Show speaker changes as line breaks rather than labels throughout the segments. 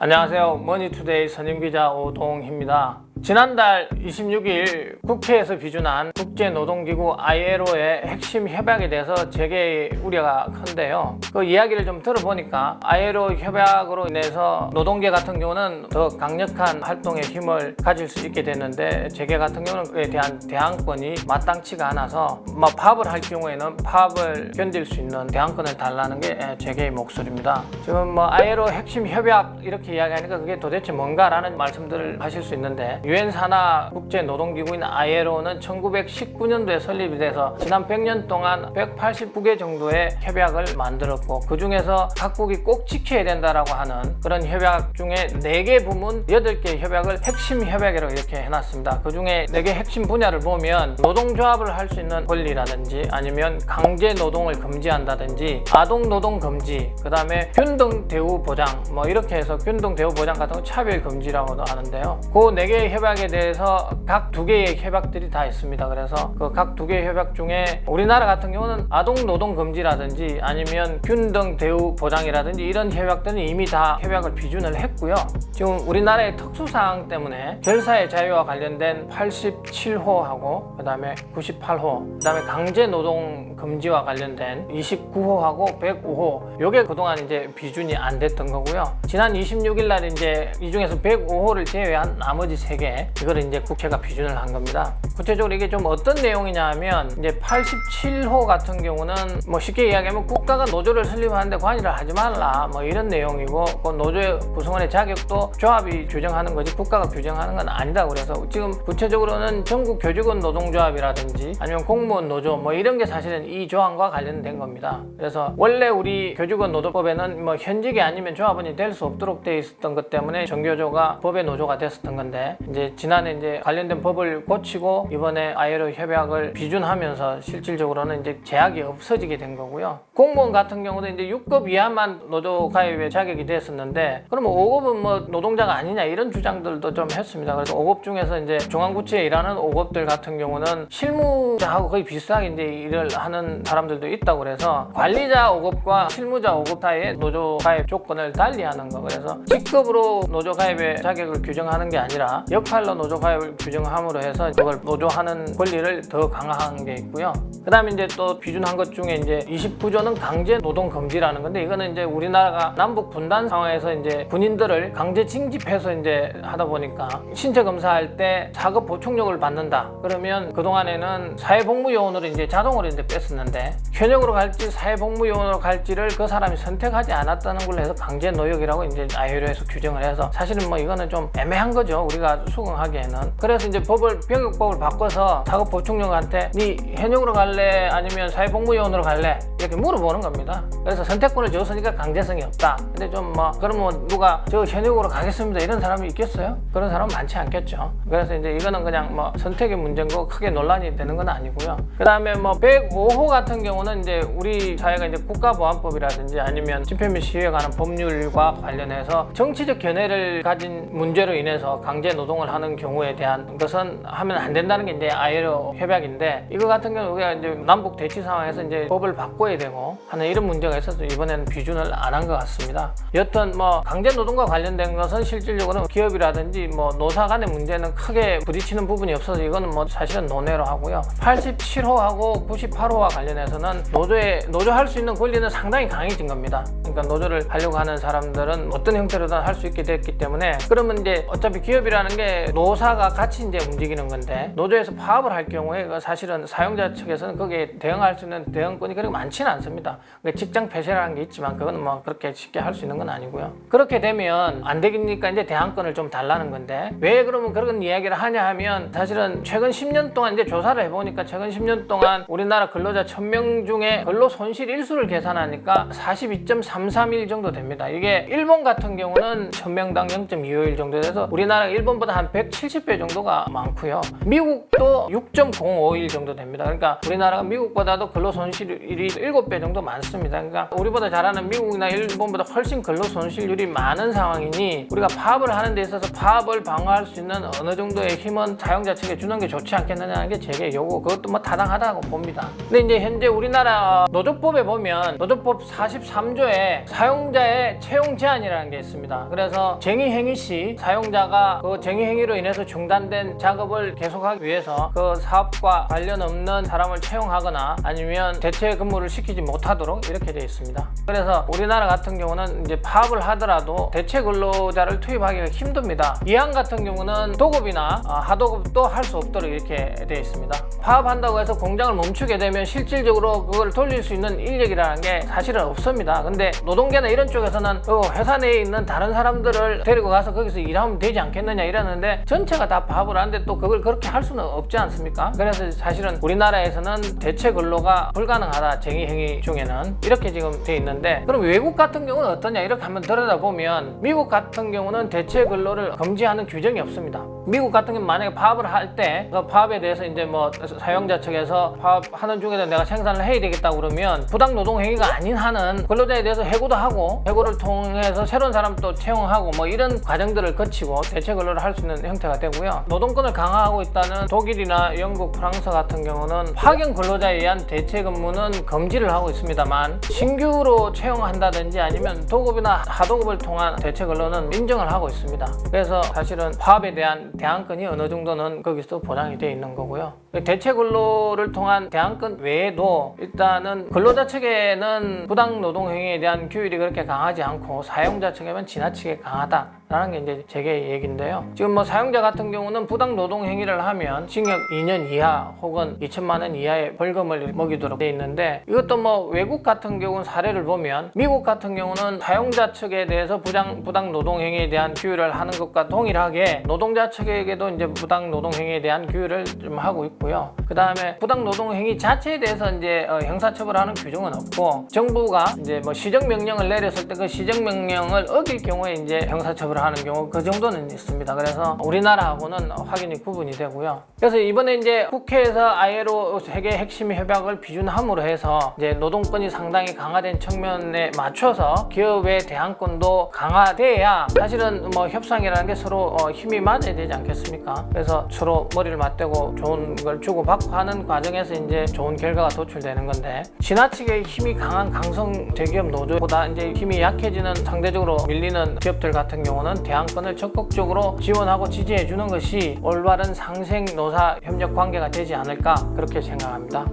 안녕하세요. 머니투데이 선임기자 오동희입니다. 지난달 26일 국회에서 비준한 국제노동기구 ILO의 핵심 협약에 대해서 제게 우려가 큰데요. 그 이야기를 좀 들어보니까 ILO 협약으로 인해서 노동계 같은 경우는 더 강력한 활동의 힘을 가질 수 있게 됐는데 제게 같은 경우는 그에 대한 대항권이 마땅치가 않아서 뭐 파업을 할 경우에는 파업을 견딜 수 있는 대항권을 달라는 게 제게의 목소리입니다. 지금 뭐 ILO 핵심 협약 이렇게 이야기하니까 그게 도대체 뭔가라는 말씀들을 하실 수 있는데 유엔 산하 국제 노동기구인 ILO는 1919년도에 설립이 돼서 지난 100년 동안 189개 정도의 협약을 만들었고 그 중에서 각국이 꼭 지켜야 된다라고 하는 그런 협약 중에 4개 부문 8개 협약을 핵심 협약이라고 이렇게 해놨습니다. 그 중에 4개 핵심 분야를 보면 노동조합을 할 수 있는 권리라든지 아니면 강제 노동을 금지한다든지 아동 노동 금지 그 다음에 균등 대우 보장 뭐 이렇게 해서 균등 대우 보장 같은 거 차별 금지라고도 하는데요. 그 4개의 협약 에 대해서 각 두 개의 협약들이 다 있습니다. 그래서 그 각 두 개의 협약 중에 우리나라 같은 경우는 아동 노동 금지라든지 아니면 균등 대우 보장이라든지 이런 협약들은 이미 다 협약을 비준을 했고요. 지금 우리나라의 특수사항 때문에 결사의 자유와 관련된 87호하고 그다음에 98호, 그다음에 강제 노동 금지와 관련된 29호하고 105호. 요게 그동안 이제 비준이 안 됐던 거고요. 지난 26일 날 이제 이 중에서 105호를 제외한 나머지 세개 이거를 이제 국회가 비준을 한 겁니다. 구체적으로 이게 좀 어떤 내용이냐 하면 이제 87호 같은 경우는 뭐 쉽게 이야기하면 국가가 노조를 설립하는데 관여를 하지 말라 뭐 이런 내용이고 그 노조의 구성원의 자격도 조합이 규정하는 거지 국가가 규정하는 건 아니다 그래서 지금 구체적으로는 전국 교직원 노동조합이라든지 아니면 공무원 노조 뭐 이런 게 사실은 이 조항과 관련된 겁니다. 그래서 원래 우리 교직원 노조법에는 뭐 현직이 아니면 조합원이 될 수 없도록 돼 있었던 것 때문에 정교조가 법의 노조가 됐었던 건데 이제 지난해 이제 관련된 법을 고치고 이번에 ILO 협약을 비준하면서 실질적으로는 이제 제약이 없어지게 된 거고요. 공무원 같은 경우도 이제 6급 이하만 노조 가입에 자격이 됐었는데 그러면 5급은 뭐 노동자가 아니냐 이런 주장들도 좀 했습니다. 그래서 5급 중에서 이제 중앙부처에 일하는 5급들 같은 경우는 실무자하고 거의 비슷하게 이제 일을 하는 사람들도 있다고 그래서 관리자 5급과 실무자 5급 사이에 노조 가입 조건을 달리하는 거 그래서 직급으로 노조 가입의 자격을 규정하는 게 아니라 역 할로 노조 가입을 규정함으로 해서 그걸 노조하는 권리를 더 강화한 게 있고요. 그다음에 이제 또 비준한 것 중에 이제 29조는 강제 노동 금지라는 건데 이거는 이제 우리나라가 남북 분단 상황에서 이제 군인들을 강제 징집해서 이제 하다 보니까 신체 검사할 때 작업 보충력을 받는다. 그러면 그 동안에는 사회복무 요원으로 이제 자동으로 이제 뺐었는데 현역으로 갈지 사회복무 요원으로 갈지를 그 사람이 선택하지 않았다는 걸로 해서 강제 노역이라고 이제 아이로에서 규정을 해서 사실은 뭐 이거는 좀 애매한 거죠. 우리가 수긍하기에는. 그래서 이제 법을 병역법을 바꿔서 작업 보충력한테 네 현역으로 갈래 아니면 사회복무요원으로 갈래 이렇게 물어보는 겁니다. 그래서 선택권을 줬으니까 강제성이 없다. 근데 좀 뭐 그러면 누가 저 현역으로 가겠습니다 이런 사람이 있겠어요? 그런 사람은 많지 않겠죠. 그래서 이제 이거는 그냥 뭐 선택의 문제인 거 크게 논란이 되는 건 아니고요. 그다음에 뭐 105호 같은 경우는 이제 우리 사회가 이제 국가보안법이라든지 아니면 집회 및 시위에 관한 법률과 관련해서 정치적 견해를 가진 문제로 인해서 강제 노동을 하는 경우에 대한 것은 하면 안 된다는 게 이제 아이로 협약인데 이거 같은 경우 우리가 이제 남북 대치 상황에서 이제 법을 바꿔야 되고 하는 이런 문제가 있어서 이번에는 비준을 안 한 것 같습니다. 여튼 뭐 강제 노동과 관련된 것은 실질적으로 기업이라든지 뭐 노사 간의 문제는 크게 부딪히는 부분이 없어서 이거는 뭐 사실은 논외로 하고요. 87호하고 98호와 관련해서는 노조에 노조할 수 있는 권리는 상당히 강해진 겁니다. 그러니까 노조를 하려고 하는 사람들은 어떤 형태로든 할 수 있게 됐기 때문에 그러면 이제 어차피 기업이라는 게 노사가 같이 이제 움직이는 건데 노조에서 파업을 할 경우에 그 사실은 사용자 측에서는 거기에 대응할 수 있는 대응권이 그렇게 많지는 않습니다. 그러니까 직장 폐쇄라는 게 있지만 그거는 뭐 그렇게 쉽게 할 수 있는 건 아니고요. 그렇게 되면 안 되니까 이제 대항권을 좀 달라는 건데 왜 그러면 그런 이야기를 하냐 하면 사실은 최근 10년 동안 이제 조사를 해보니까 최근 10년 동안 우리나라 근로자 1000명 중에 근로 손실 일수를 계산하니까 42.331 정도 됩니다. 이게 일본 같은 경우는 1000명당 0.25일 정도 돼서 우리나라가 일본보다 한 170배 정도가 많고요. 미국도 6.051 정도 됩니다. 그러니까 우리 나라가 미국보다도 근로 손실률이 7배 정도 많습니다. 그러니까 우리보다 잘하는 미국이나 일본보다 훨씬 근로 손실률이 많은 상황이니 우리가 파업을 하는 데 있어서 파업을 방어할 수 있는 어느 정도의 힘은 사용자 측에 주는 게 좋지 않겠느냐는 게 제게 요구 그것도 뭐 타당하다고 봅니다. 근데 이제 현재 우리나라 노조법에 보면 노조법 43조에 사용자의 채용 제한이라는 게 있습니다. 그래서 쟁의 행위 시 사용자가 그 쟁의 행위로 인해서 중단된 작업을 계속하기 위해서 그 사업과 관련 없는 사람을 채용하거나 아니면 대체 근무를 시키지 못하도록 이렇게 되어 있습니다. 그래서 우리나라 같은 경우는 이제 파업을 하더라도 대체 근로자를 투입하기가 힘듭니다. 이항 같은 경우는 도급이나 아, 하도급도 할 수 없도록 이렇게 되어 있습니다. 파업한다고 해서 공장을 멈추게 되면 실질적으로 그걸 돌릴 수 있는 인력이라는 게 사실은 없습니다. 근데 노동계나 이런 쪽에서는 그 회사 내에 있는 다른 사람들을 데리고 가서 거기서 일하면 되지 않겠느냐 이러는데 전체가 다 파업을 하는데 또 그걸 그렇게 할 수는 없지 않습니까? 그래서 사실은 우리나라에서는 대체 근로가 불가능하다 쟁의 행위 중에는 이렇게 지금 돼 있는데 그럼 외국 같은 경우는 어떠냐 이렇게 한번 들여다보면 미국 같은 경우는 대체 근로를 금지하는 규정이 없습니다. 미국 같은 경우 만약에 파업을 할 때 그 파업에 대해서 이제 뭐 사용자 측에서 파업하는 중에도 내가 생산을 해야 되겠다 그러면 부당 노동 행위가 아닌 한은 근로자에 대해서 해고도 하고 해고를 통해서 새로운 사람 또 채용하고 뭐 이런 과정들을 거치고 대체 근로를 할 수 있는 형태가 되고요. 노동권을 강화하고 있다는 독일이나 영국, 프랑스 같은 경우는 파견 근로자에 의한 대체 근무는 금지를 하고 있습니다만 신규로 채용한다든지 아니면 도급이나 하도급을 통한 대체 근로는 인정을 하고 있습니다. 그래서 사실은 파업에 대한 대안권이 어느 정도는 거기서 보장이 되어 있는 거고요. 대체 근로를 통한 대안권 외에도 일단은 근로자 측에는 부당 노동 행위에 대한 규율이 그렇게 강하지 않고 사용자 측에는 지나치게 강하다. 라는 게 이제 제게 얘기인데요. 지금 뭐 사용자 같은 경우는 부당 노동 행위를 하면 징역 2년 이하 혹은 2천만 원 이하의 벌금을 먹이도록 돼 있는데 이것도 뭐 외국 같은 경우는 사례를 보면 미국 같은 경우는 사용자 측에 대해서 부당 부당 노동 행위에 대한 규율을 하는 것과 동일하게 노동자 측에게도 이제 부당 노동 행위에 대한 규율을 좀 하고 있고요. 그 다음에 부당 노동 행위 자체에 대해서 이제 어, 형사처벌하는 규정은 없고 정부가 이제 뭐 시정 명령을 내렸을 때 그 시정 명령을 어길 경우에 이제 형사처벌 하는 경우 그 정도는 있습니다. 그래서 우리나라하고는 확연히 구분이 되고요. 그래서 이번에 이제 국회에서 ILO 세계 핵심 협약을 비준함으로 해서 이제 노동권이 상당히 강화된 측면에 맞춰서 기업의 대항권도 강화돼야 사실은 뭐 협상이라는 게 서로 어, 힘이 맞아야 되지 않겠습니까? 그래서 서로 머리를 맞대고 좋은 걸 주고받고 하는 과정에서 이제 좋은 결과가 도출되는 건데 지나치게 힘이 강한 강성 대기업 노조보다 이제 힘이 약해지는 상대적으로 밀리는 기업들 같은 경우는 대항권을 적극적으로 지원하고 지지해 주는 것이 올바른 상생 노사 협력 관계가 되지 않을까 그렇게 생각 합니다.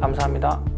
감사합니다.